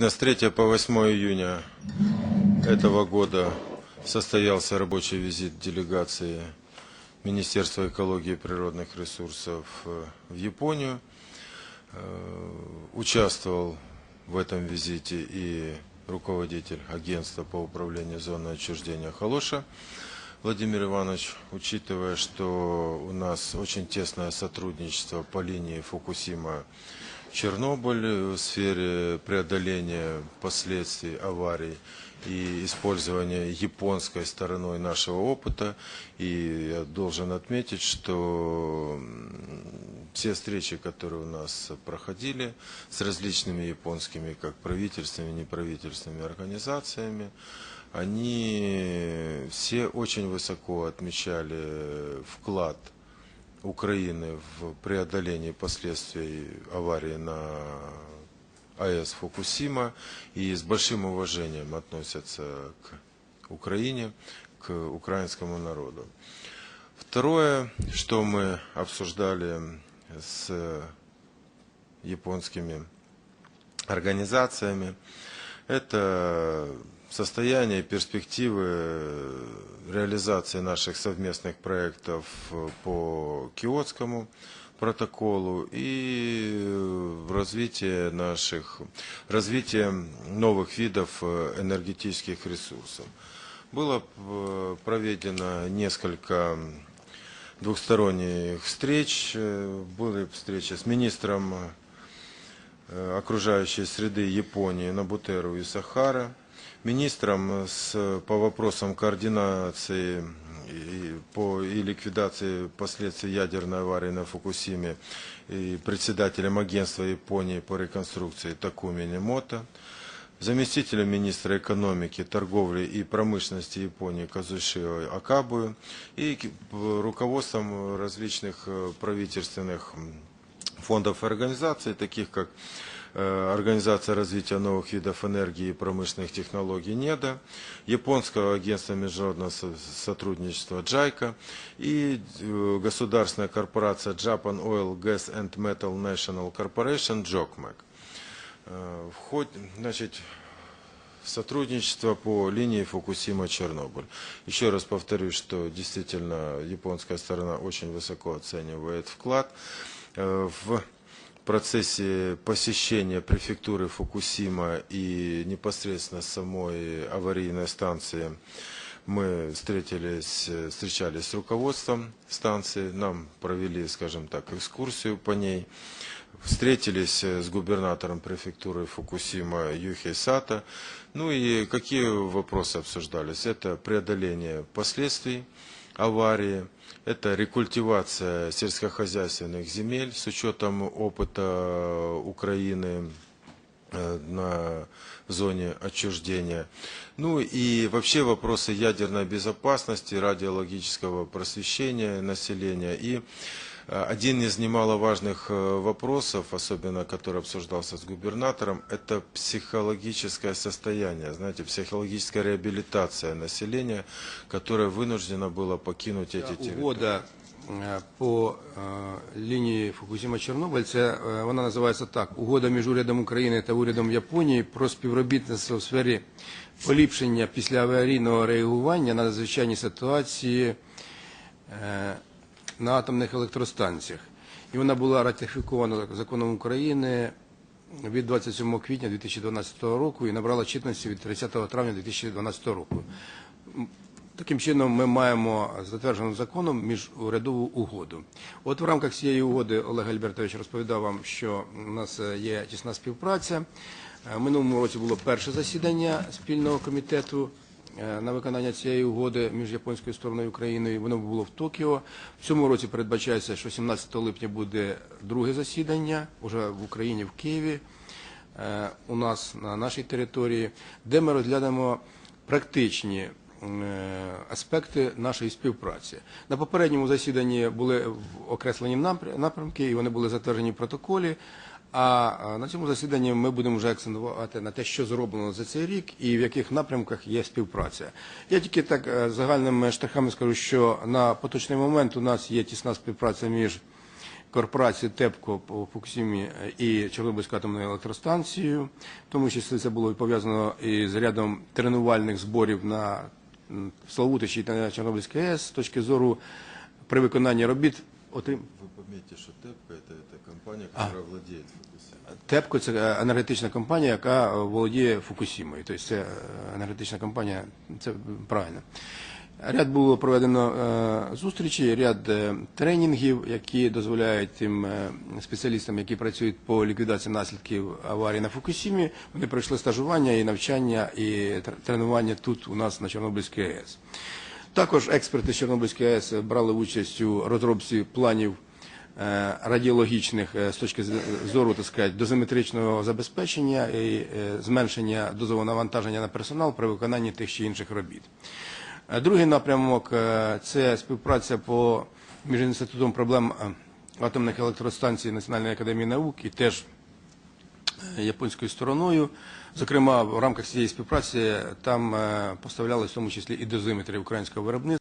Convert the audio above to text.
С 3 по 8 июня этого года состоялся рабочий визит делегации Министерства экологии и природных ресурсов э, в Японию. Э, Участвовал в этом визите и руководитель агентства по управлению зоной отчуждения Холоша Владимир Иванович, учитывая, что у нас очень тесное сотрудничество по линии Фукусима Чернобыль в сфере преодоления последствий аварий и использования японской стороной нашего опыта. И я должен отметить, что все встречи, которые у нас проходили с различными японскими, как правительственными, неправительственными организациями, они все очень высоко отмечали вклад Украины в преодолении последствий аварии на АЭС Фукусима и с большим уважением относятся к Украине, к украинскому народу. Второе, что мы обсуждали с японскими организациями, это состояние перспективы реализации наших совместных проектов по Киотскому протоколу и развитие наших, развитие новых видов энергетических ресурсов. Было э, проведено несколько двухсторонних встреч. Э, Были встречи с министром э, окружающей среды Японии Набутеру и Сахара, министром с, по вопросам координации и, по, и ликвидации последствий ядерной аварии на Фукусиме и председателем агентства Японии по реконструкции Такуми Немото, заместителем министра экономики, торговли и промышленности Японии Казушио Акабую и руководством различных э, правительственных фондов и организаций, таких как э, Организация развития новых видов энергии и промышленных технологий НЕДА, Японского агентства международного со- сотрудничества JICA и э, государственная корпорация Japan Oil, Gas and Metal National Corporation JOCMEC. Э, значит, сотрудничество по линии Фукусима-Чернобыль. Еще раз повторюсь, что действительно японская сторона очень высоко оценивает вклад в процессе посещения префектуры Фукусима и непосредственно самой аварийной станции мы встретились, встречались с руководством станции, нам провели, скажем так, экскурсию по ней. Встретились с губернатором префектуры Фукусима Юхей Сата. Ну и какие вопросы обсуждались? Это преодоление последствий аварии, это рекультивация сельскохозяйственных земель с учетом опыта Украины э, на зоне отчуждения. Ну и вообще вопросы ядерной безопасности, радиологического просвещения населения. И э, один из немаловажных э, вопросов, особенно который обсуждался с губернатором, это психологическое состояние, знаете, психологическая реабилитация населения, которое вынуждено было покинуть эти территории. Угода е, по е, лінії Фукусіма-Чорнобиль, це е, вона називається так: Угода між урядом України та урядом Японії про співробітництво в сфері поліпшення післяаварійного реагування на надзвичайні ситуації е, на атомних електростанціях. І вона була ратифікована законом України від 27 квітня 2012 року і набрала чинності від 30 травня 2012 року. Таким чином, ми маємо затверджену законом міжурядову угоду. От в рамках цієї угоди Олег Альбертович розповідав вам, що у нас є тісна співпраця. Е, минулому році було перше засідання спільного комітету на виконання цієї угоди між японською стороною і Україною. Воно було в Токіо. В цьому році передбачається, що 17 липня буде друге засідання уже в Україні, в Києві е, у нас на нашій території, де ми розглянемо практичні е, аспекти нашої співпраці. На попередньому засіданні були окреслені напря- напрямки, і вони були затверджені в протоколі. А е, на цьому засіданні ми будемо вже акцентувати на те, що зроблено за цей рік і в яких напрямках є співпраця. Я тільки так е, загальними штрихами скажу, що на поточний момент у нас є тісна співпраця між корпорацію ТЕПКО по Фукусімі і Чорнобильську атомну електростанцію. В тому числі це було пов'язано із рядом тренувальних зборів на Славутичі та на Чорнобильській АЕС з точки зору при виконанні робіт. отрим- Вы пометьте, что ТЭПКО компания, которая владеет Фукусимой. ТЕПКО це е, енергетична компанія, яка е, володіє Фукусімою. Тобто це е, енергетична компанія, це правильно. Ряд було проведено зустрічей, ряд тренінгів, які дозволяють тим спеціалістам, які працюють по ліквідації наслідків аварії на Фукусімі, вони пройшли стажування і навчання і тр- тренування тут у нас на Чорнобильській АЕС. Також експерти Чорнобильської АЕС брали участь у розробці планів радіологічних е, з точки зору так сказати, дозиметричного забезпечення і е, зменшення дозового навантаження на персонал при виконанні тих чи інших робіт. Е, Другий напрямок е, це співпраця по між інститутом проблем е, атомних електростанцій Національної академії наук і теж е, японською стороною. Зокрема, в рамках цієї співпраці там е, поставляли в тому числі і дозиметри українського виробництва.